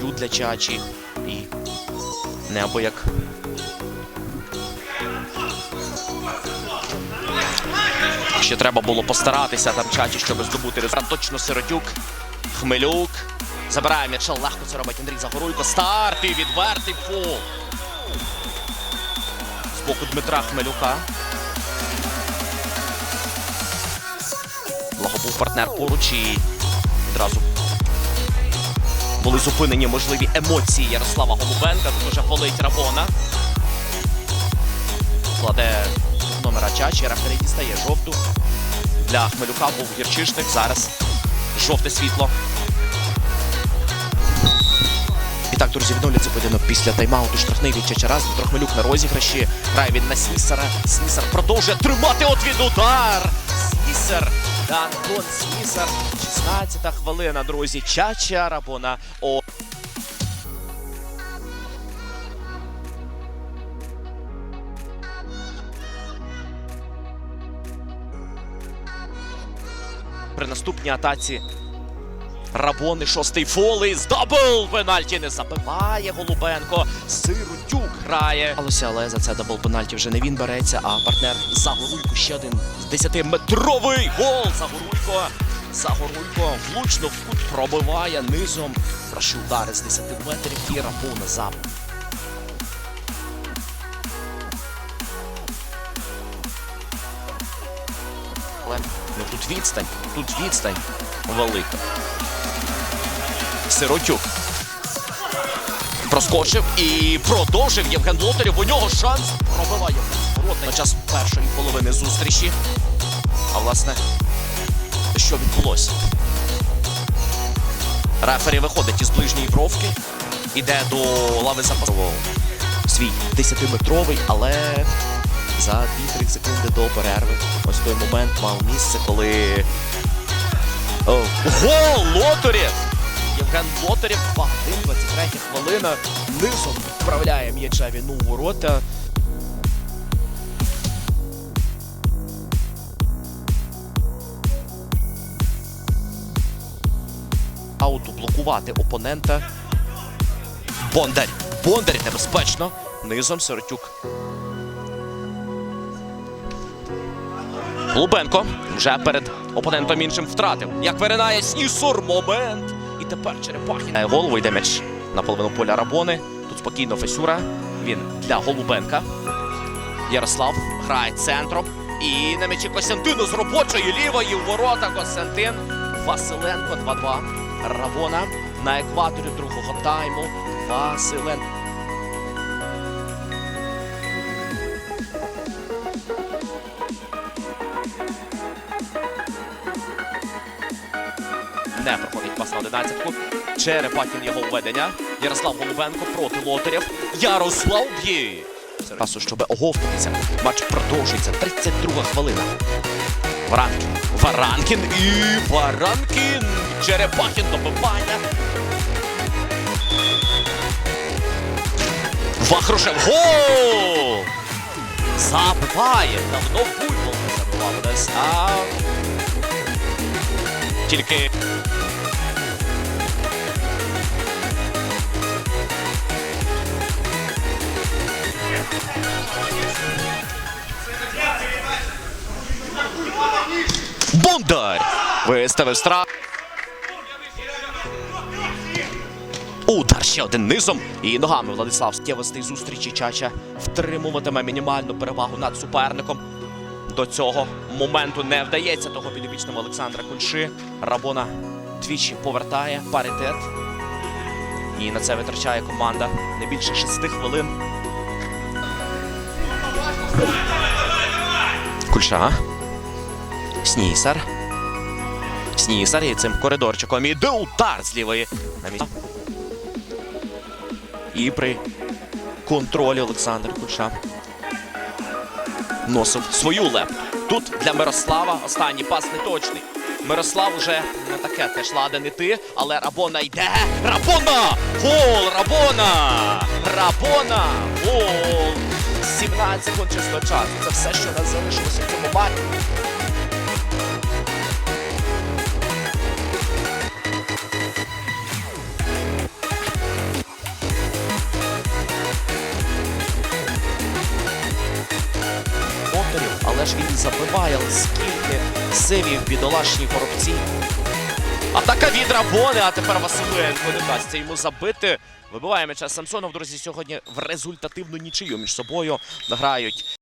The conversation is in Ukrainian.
дебют для Чачі. І неабияк. Ще треба було постаратися там Чачі, щоб здобути результат. Точно Сиротюк, Хмелюк. Забирає м'яча, легко це робить Андрій Загоруйко. Старт і відвертий фол. З боку Дмитра Хмелюка. Благо був партнер поруч і відразу були зупинені можливі емоції Ярослава Голубенка. Тут уже фолить Рабона. Кладе номера Чачі, рефері дістає жовту. Для Хмелюка був гірчишник. Зараз жовте світло. І так, друзі, відновлюється поєдинок після тайм-ауту. Штрафний від Чачара. Дмитро Хмелюк на розіграші. Грає він на Снісера. Снісер продовжує тримати от від удар. Снісер. Антон Снісер. 16 хвилина, друзі. Чача Рабона. О. При наступній атаці Рабони шостий фол і з дабл пенальті не забиває Голубенко. Сиротюк грає. Алося, але за це дабл пенальті вже не він береться, а партнер Загоруйко ще один з 10-метровий гол. Загоруйко. Загоруйко влучно в кут пробиває низом. Прощі удари з 10 метрів і Рабона за. Ну тут відстань, тут відстань велика. Сиротюк. Проскочив і продовжив Євген Лотарєв. У нього шанс пробиває ворот на час першої половини зустрічі. А власне, що відбулося? Рефері виходить із ближньої бровки, іде до лави запасу. Свій 10-метровий, але за 2-3 секунди до перерви. Ось той момент мав місце, коли. О, гол Лотарєв! Лотарєв, 2 23 хвилина. Низом відправляє м'яча він у ворота. Ауту блокувати опонента. Бондар. Бондар небезпечно. Низом Сиротюк. Лубенко вже перед опонентом іншим втратив. Як виринає Снісур. Момент. І тепер Черепахін. Голову йде м'яч на половину поля Рабони. Тут спокійно Фесюра. Він для Голубенка. Ярослав грає центром. І на м'ячі Костянтину з робочої лівої у ворота Костянтин. Василенко 2-2. Рабона на екваторі другого тайму. Василенко. Не проходить пас на 11-ку. Черепахін його введення. Ярослав Голубенко проти Лотарєв. Ярослав б'є. Часу, щоб оговтатися. Матч продовжується. 32 хвилина. Варанкін. Варанкін і Варанкін. Черепахін добивання. Вахрушев. Гол! Забиває. Давно футбол не забивав десь. А тільки Бондар виставив страх. Удар ще один низом. І ногами Владислав Стєвостий зустрічі Чача втримуватиме мінімальну перевагу над суперником. До цього моменту не вдається того підопічному Олександра Кульши. Рабона двічі повертає паритет. І на це витрачає команда не більше шести хвилин. Кульша. Снісар. Снісар і цим коридорчиком іде удар з лівої. І при контролі Олександр Кульша носив свою лепту. Тут для Мирослава останній пас не точний. Мирослав уже не таке теж ладен іти, але Рабона йде. Рабона! Гол! Рабона! Рабона! Гол! 15 секунд чистого часу. Це все, що нас залишилося в цьому бані. Але ж він забиває, скільки сивів бідолашні коробці. Атака від Рабони, а тепер Василенко не вдасться йому забити. Вибиває м'яча Самсонов, друзі, сьогодні в результативну нічию між собою грають